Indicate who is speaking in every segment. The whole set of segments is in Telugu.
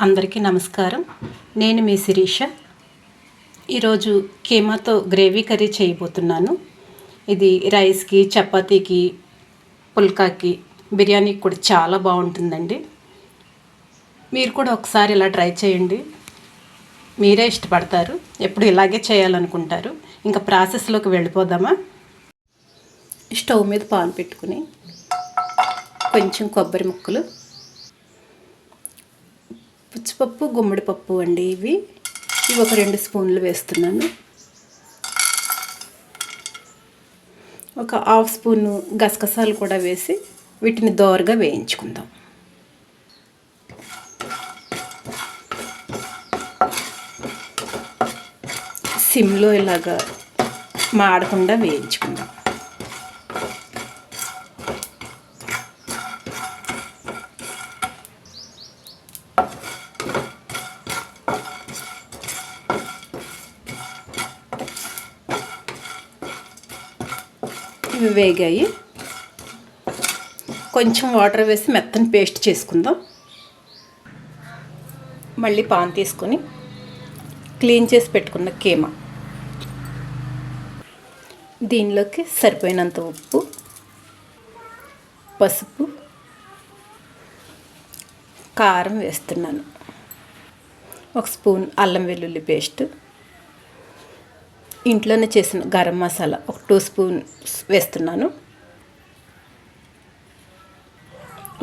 Speaker 1: అందరికీ నమస్కారం. నేను మీ శిరీష. ఈరోజు కీమాతో గ్రేవీ కర్రీ చేయబోతున్నాను. ఇది రైస్కి చపాతీకి పుల్కాకి బిర్యానీకి కూడా చాలా బాగుంటుందండి. మీరు కూడా ఒకసారి ఇలా ట్రై చేయండి. మీరే ఇష్టపడతారు. ఎప్పుడు ఇలాగే చేయాలనుకుంటారు. ఇంకా ప్రాసెస్లోకి వెళ్ళిపోదామా? స్టవ్ మీద పాన్ పెట్టుకుని కొంచెం కొబ్బరి ముక్కలు పుచ్చిపప్పు గుమ్మడి పప్పు అండి ఇవి. ఇవి ఒక రెండు స్పూన్లు వేస్తున్నాను. ఒక హాఫ్ స్పూను గసగసాలు కూడా వేసి వీటిని దోరగా వేయించుకుందాం. సిమ్లో ఇలాగా మాడకుండా వేయించుకుందాం. ఇవి వేగాయి. కొంచెం వాటర్ వేసి మెత్తని పేస్ట్ చేసుకుందాం. మళ్ళీ పాన్ తీసుకొని క్లీన్ చేసి పెట్టుకున్న కీమా. దీనిలోకి సరిపోయినంత ఉప్పు పసుపు కారం వేస్తున్నాను. ఒక స్పూన్ అల్లం వెల్లుల్లి పేస్ట్. ఇంట్లోనే చేసిన గరం మసాలా ఒక టూ స్పూన్ వేస్తున్నాను.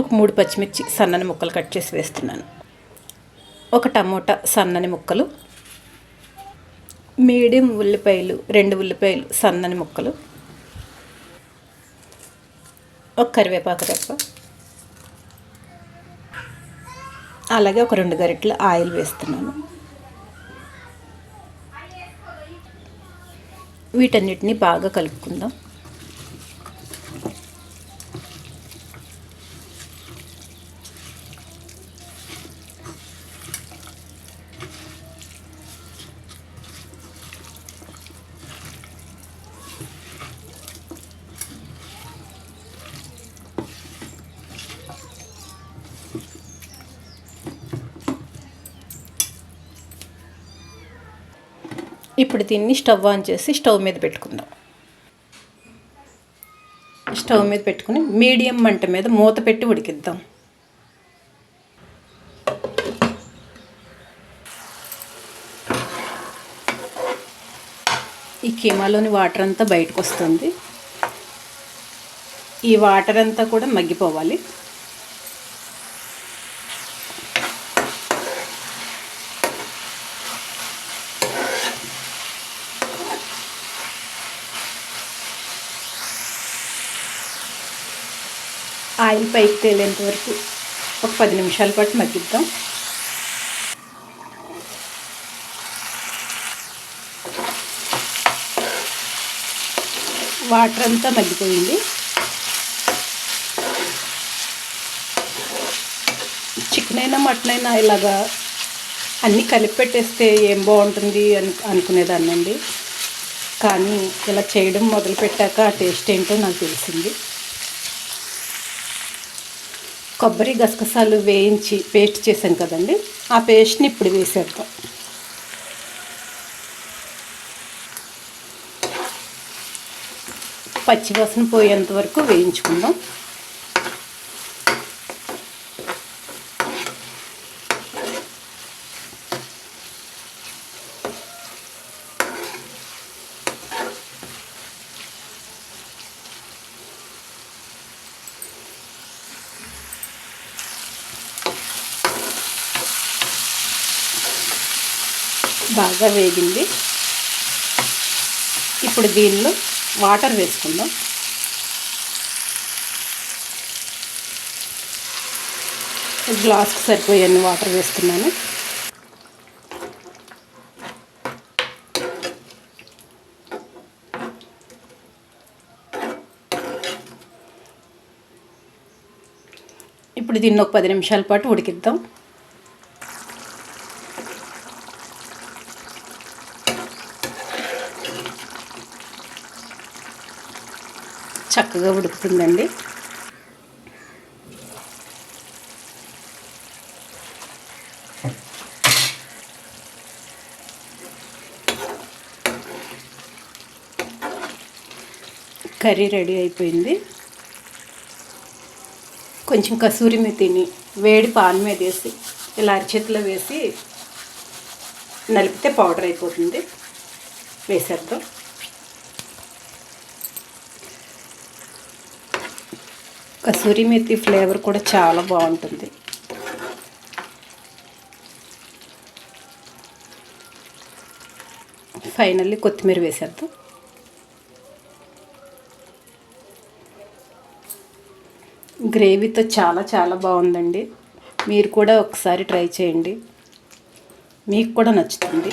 Speaker 1: ఒక మూడు పచ్చిమిర్చి సన్నని ముక్కలు కట్ చేసి వేస్తున్నాను. ఒక టమోటా సన్నని ముక్కలు మీడియం ఉల్లిపాయలు రెండు ఉల్లిపాయలు సన్నని ముక్కలు ఒక కరివేపాకు రెప్ప అలాగే ఒక రెండు గరిటెలు ఆయిల్ వేస్తున్నాను. వీటన్నిటిని బాగా కలుపుకుందాం. ఇప్పుడు దీన్ని స్టవ్ ఆన్ చేసి స్టవ్ మీద పెట్టుకుందాం. స్టవ్ మీద పెట్టుకుని మీడియం మంట మీద మూత పెట్టి ఉడికిద్దాం. ఈ కీమాలోని వాటర్ అంతా బయటకు వస్తుంది. ఈ వాటర్ అంతా కూడా మగ్గిపోవాలి. ఆయిల్ పైకి తేలేంత వరకు ఒక పది నిమిషాల పాటు మగ్గిద్దాం. వాటర్ అంతా మగ్గిపోయింది. చికెన్ అయినా మటన్ అయినా ఇలాగా అన్నీ కలిపి పెట్టేస్తే ఏం బాగుంటుంది అని అనుకునేదాన్నండి. కానీ ఇలా చేయడం మొదలు పెట్టాక ఆ టేస్ట్ ఏంటో నాకు తెలిసింది. కొబ్బరి గసగసాలు వేయించి పేస్ట్ చేసాం కదండి. ఆ పేస్ట్ని ఇప్పుడు వేసేద్దాం. పచ్చివాసన పోయేంత వరకు వేయించుకుందాం. బాగా వేగింది. ఇప్పుడు దీనిలో వాటర్ వేసుకుందాం. గ్లాస్కి సరిపోయే వాటర్ వేస్తున్నాను. ఇప్పుడు దీన్ని ఒక పది నిమిషాల పాటు ఉడికిద్దాం. చక్కగా ఉడుకుతుందండి. కర్రీ రెడీ అయిపోయింది. కొంచెం కసూరి మెతిని వేడి పాన్ మీద వేసి ఇలా అరిచేతిలో వేసి నలిపితే పౌడర్ అయిపోతుంది. వేసేద్దాం. కసూరి మెత్తి ఫ్లేవర్ కూడా చాలా బాగుంటుంది. ఫైనల్లీ కొత్తిమీర వేసేద్దాం. గ్రేవీతో చాలా చాలా బాగుందండి. మీరు కూడా ఒకసారి ట్రై చేయండి. మీకు కూడా నచ్చుతుంది.